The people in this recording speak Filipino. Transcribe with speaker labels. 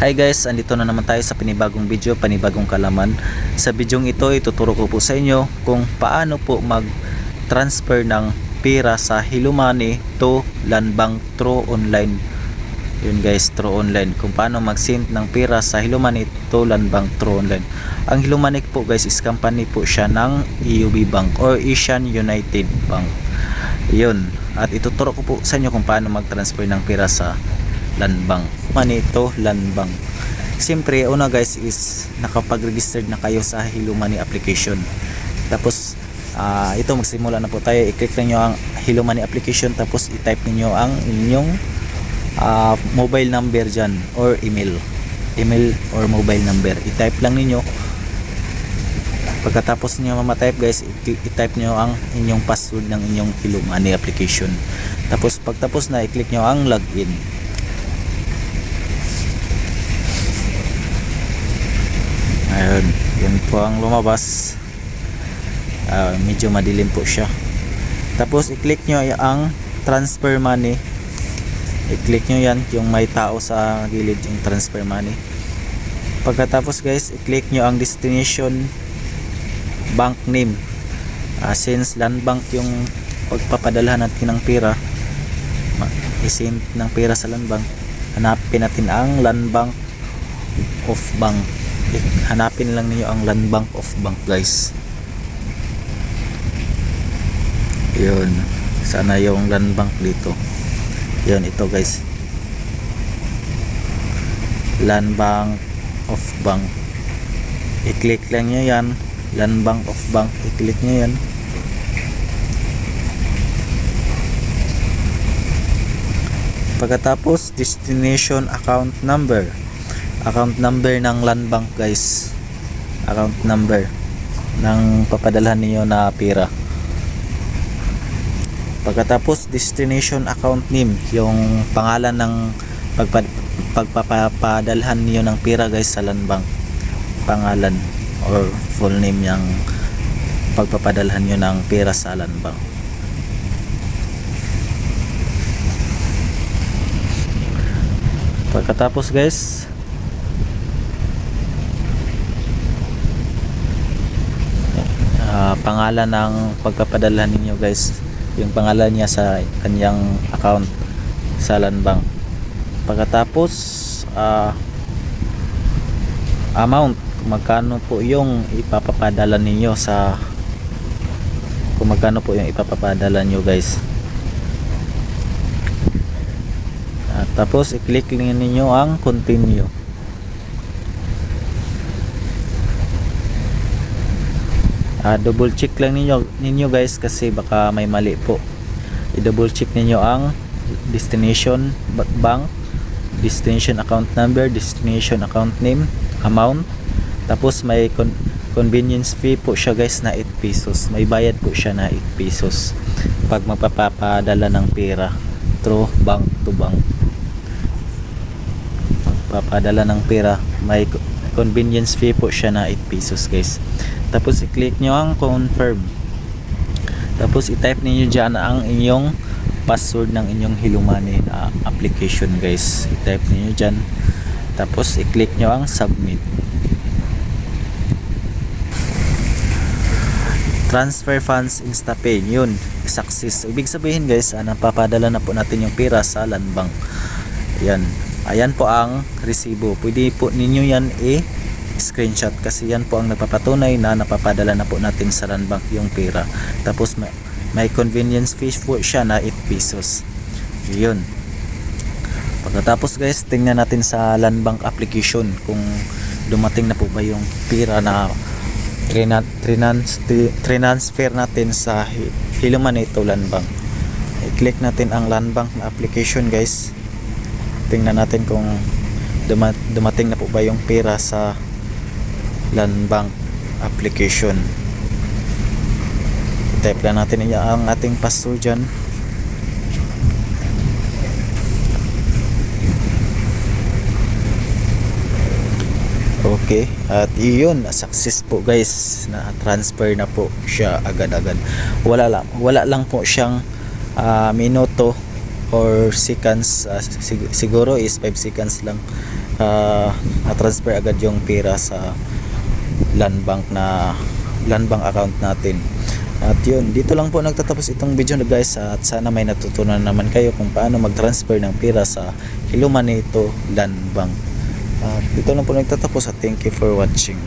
Speaker 1: Hi guys, andito na naman tayo sa panibagong video, panibagong kalaman. Sa bidyong ito, ituturo ko po sa inyo kung paano po mag-transfer ng pera sa Money to Landbank True Online. Yun guys, True Online. Kung paano mag-send ng pera sa Money to Landbank True Online. Ang Money po guys is company po siya ng EUB Bank or Asian United Bank. Yun. At ituturo ko po sa inyo kung paano mag-transfer ng pera sa Landbank. Manito Landbank. Siyempre, una guys is nakapag-registered na kayo sa Hello Money application. Tapos, ah, ito magsimula na po tayo. I-click nyo ang Hello Money application tapos i-type niyo ang inyong ah, mobile number dyan or email. Email or mobile number. I-type lang ninyo pagkatapos niyo mamatype guys i-type niyo ang inyong password ng inyong Hello Money application tapos pagtapos na i-click niyo ang login ayun yun po ang lumabas. Ah, medyo madilim po siya. Tapos i-click nyo ang transfer money. I-click nyo yan yung may tao sa gilid yung transfer money. Pagkatapos guys i-click nyo ang destination bank name. Ah, since land bank yung pagpapadalhan natin ng pera isend ng pera sa land bank hanapin natin ang land bank of bank hanapin lang niyo ang land bank of bank guys. Yun. Sana yung land bank dito. Yun ito guys. Land bank of bank. I-click lang nyo yan. Land bank of bank. I-click nyo yan. Pagkatapos destination account number account number ng land bank guys. Account number ng papadalhan niyo na pera pagkatapos destination account name yung pangalan ng pagpa, pagpapadalhan niyo ng pera guys sa land bank. Pangalan or full name yung pagpapadalhan niyo ng pera sa land bank. Pagkatapos guys ah, pangalan ng pagpapadalhan ninyo guys. Yung pangalan niya sa kanyang account sa land bank. Pagkatapos ah, amount magkano po yung ipapapadala ninyo sa kung magkano po yung ipapapadala nyo guys. At tapos i-click ninyo ang continue Ah, double check lang ninyo, ninyo guys kasi baka may mali po. I-double check ninyo ang destination ba- bank destination account number destination account name amount. Tapos may con- convenience fee po siya guys na 8 pesos. May bayad po siya na 8 pesos pag magpapapadala ng pera through bank to bank. Papadala ng pera may convenience fee po siya na 8 pesos guys. Tapos i-click nyo ang confirm. Tapos i-type niyo dyan ang inyong password ng inyong Hello Money na application guys. I-type niyo dyan. Tapos i-click nyo ang submit. Transfer funds instapay yun success. Ibig sabihin guys ah, napapadala na po natin yung pera sa land bank. Yan ayan po ang resibo. Pwede po ninyo yan i screenshot kasi yan po ang nagpapatunay na napapadala na po natin sa land yung pera. Tapos may, may convenience fee po siya na 8 pesos. Yun. Pagkatapos guys tingnan natin sa land bank application kung dumating na po ba yung pera na trinan, trinans, tri- transfer natin sa Hi- Hello Money to land bank. I-click natin ang land bank na application guys tingnan natin kung duma- dumating na po ba yung pera sa land bank application. Type lang natin ang ating password dyan. Okay, at iyon, success po guys, na transfer na po siya agad-agad. Wala lang, wala lang po siyang ah, minuto or seconds ah, sig- siguro is 5 seconds lang ah, na-transfer agad yung pera sa land bank na land bank account natin. At yun dito lang po nagtatapos itong video na guys at sana may natutunan naman kayo kung paano mag-transfer ng pera sa Hello Money to Land Bank. At dito lang po nagtatapos at thank you for watching